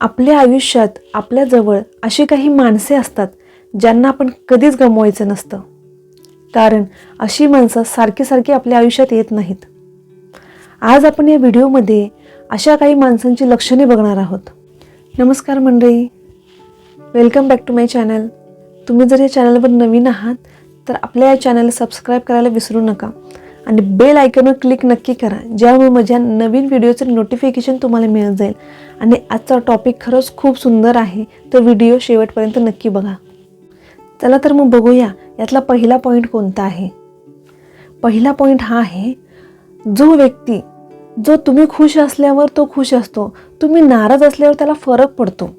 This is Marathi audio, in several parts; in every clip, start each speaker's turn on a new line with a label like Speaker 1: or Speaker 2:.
Speaker 1: आपल्या आयुष्यात आपल्याजवळ अशी काही माणसे असतात ज्यांना आपण कधीच गमवायचं नसतं. कारण अशी माणसं सारखी सारखी आपल्या आयुष्यात येत नाहीत. आज आपण या व्हिडिओमध्ये अशा काही माणसांची लक्षणे बघणार आहोत. नमस्कार मंडळी. Welcome back to my channel तुम्ही जर या चॅनलवर नवीन आहात तर आपल्या या चॅनल सबस्क्राईब करायला विसरू नका. आणि बेल आयकॉनवर क्लिक नक्की करा. ज्यामुळे माझ्या नवीन व्हिडिओचं नोटिफिकेशन तुम्हाला मिळत जाईल. आणि आजचा टॉपिक खरंच खूप सुंदर आहे. तर व्हिडिओ शेवटपर्यंत नक्की बघा. चला तर मग बघूया यातला पहिला पॉईंट कोणता आहे? पहिला पॉईंट हा आहे जो व्यक्ती जो तुम्ही खुश असल्यावर तो खुश असतो. तुम्ही नाराज असल्यावर त्याला फरक पडतो.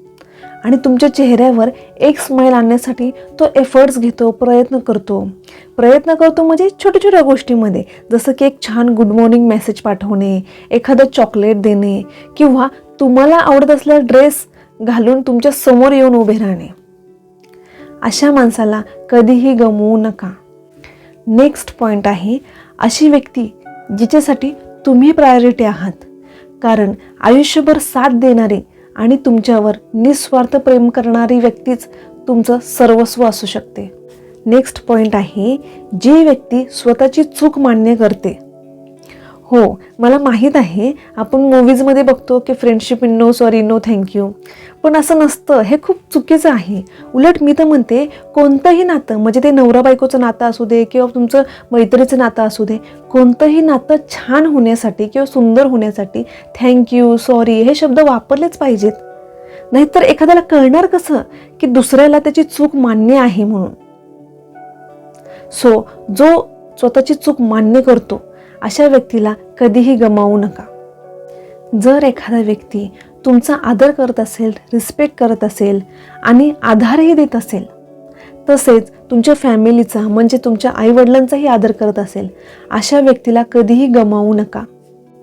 Speaker 1: आणि तुमच्या चेहऱ्यावर एक स्माईल आणण्यासाठी तो एफर्ट्स घेतो प्रयत्न करतो. प्रयत्न करतो म्हणजे छोट्या छोट्या गोष्टीमध्ये जसं की एक छान गुड मॉर्निंग मेसेज पाठवणे एखादं चॉकलेट देणे किंवा तुम्हाला आवडत असलेला ड्रेस घालून तुमच्यासमोर येऊन उभे राहणे. अशा माणसाला कधीही गमवू नका. नेक्स्ट पॉईंट आहे अशी व्यक्ती जिच्यासाठी तुम्ही प्रायोरिटी आहात. कारण आयुष्यभर साथ देणारे आणि तुमच्यावर निस्वार्थ प्रेम करणारी व्यक्तीच तुमचं सर्वस्व असू शकते. नेक्स्ट पॉईंट आहे जी व्यक्ती स्वतःची चूक मान्य करते हो मला माहीत आहे. आपण मूवीजमध्ये बघतो की friendship in no sorry no thank you पण असं नसतं. हे खूप चुकीचं आहे. उलट मी तर म्हणते कोणतंही नातं म्हणजे ते नवरा बायकोचं नातं असू दे किंवा तुमचं मैत्रीचं नातं असू दे कोणतंही नातं छान होण्यासाठी किंवा सुंदर होण्यासाठी थँक्यू सॉरी हे शब्द वापरलेच पाहिजेत. नाहीतर एखाद्याला कळणार कसं की दुसऱ्याला त्याची चूक मान्य आहे म्हणून? सो जो स्वतःची चूक मान्य करतो अशा व्यक्तीला कधीही गमावू नका. जर एखादा व्यक्ती तुमचा आदर करत असेल रिस्पेक्ट करत असेल आणि आधारही देत असेल तसेच तुमच्या फॅमिलीचा म्हणजे तुमच्या आईवडिलांचाही आदर करत असेल अशा व्यक्तीला कधीही गमावू नका.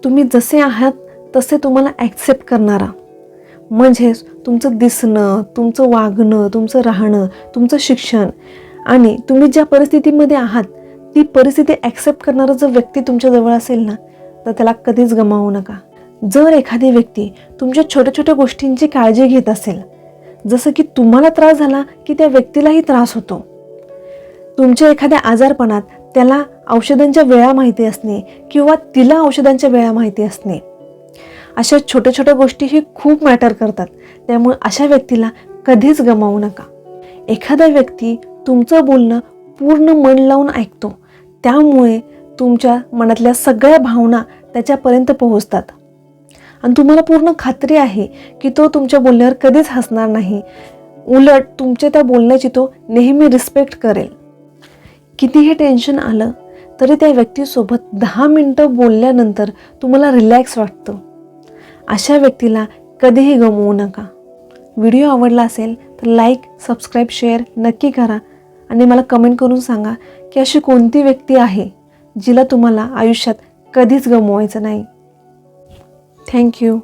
Speaker 1: तुम्ही जसे आहात तसे तुम्हाला ॲक्सेप्ट करणारा. म्हणजेच तुमचं दिसणं तुमचं वागणं तुमचं राहणं तुमचं शिक्षण आणि तुम्ही ज्या परिस्थितीमध्ये आहात ती परिस्थिती ॲक्सेप्ट करणारा जर व्यक्ती तुमच्याजवळ असेल ना तर त्याला कधीच गमावू नका. जर एखादी व्यक्ती तुमच्या छोट्या छोट्या गोष्टींची काळजी घेत असेल जसं की तुम्हाला त्रास झाला की त्या व्यक्तीलाही त्रास होतो. तुमच्या एखाद्या आजारपणात त्याला औषधांच्या वेळा माहिती असणे किंवा तिला औषधांच्या वेळा माहिती असणे. अशा छोट्या छोट्या गोष्टीही खूप मॅटर करतात. त्यामुळे अशा व्यक्तीला कधीच गमावू नका. एखादा व्यक्ती तुमचं बोलणं पूर्ण मन लावून ऐकतो त्यामुळे तुमच्या मनातल्या सगळ्या भावना त्याच्यापर्यंत पोहोचतात. आणि तुम्हाला पूर्ण खात्री आहे की तो तुमच्या बोलण्यावर कधीच हसणार नाही. उलट तुमच्या त्या बोलण्याची तो नेहमी रिस्पेक्ट करेल. कितीही टेन्शन आलं तरी त्या व्यक्तीसोबत दहा मिनटं बोलल्यानंतर तुम्हाला रिलॅक्स वाटतं. अशा व्यक्तीला कधीही गमवू नका. व्हिडिओ आवडला असेल तर लाईक सबस्क्राईब शेअर नक्की करा. आणि मला कमेंट करून सांगा की अशी कोणती व्यक्ती आहे जिला तुम्हाला आयुष्यात कधीच गमवायचं नाही. थँक्यू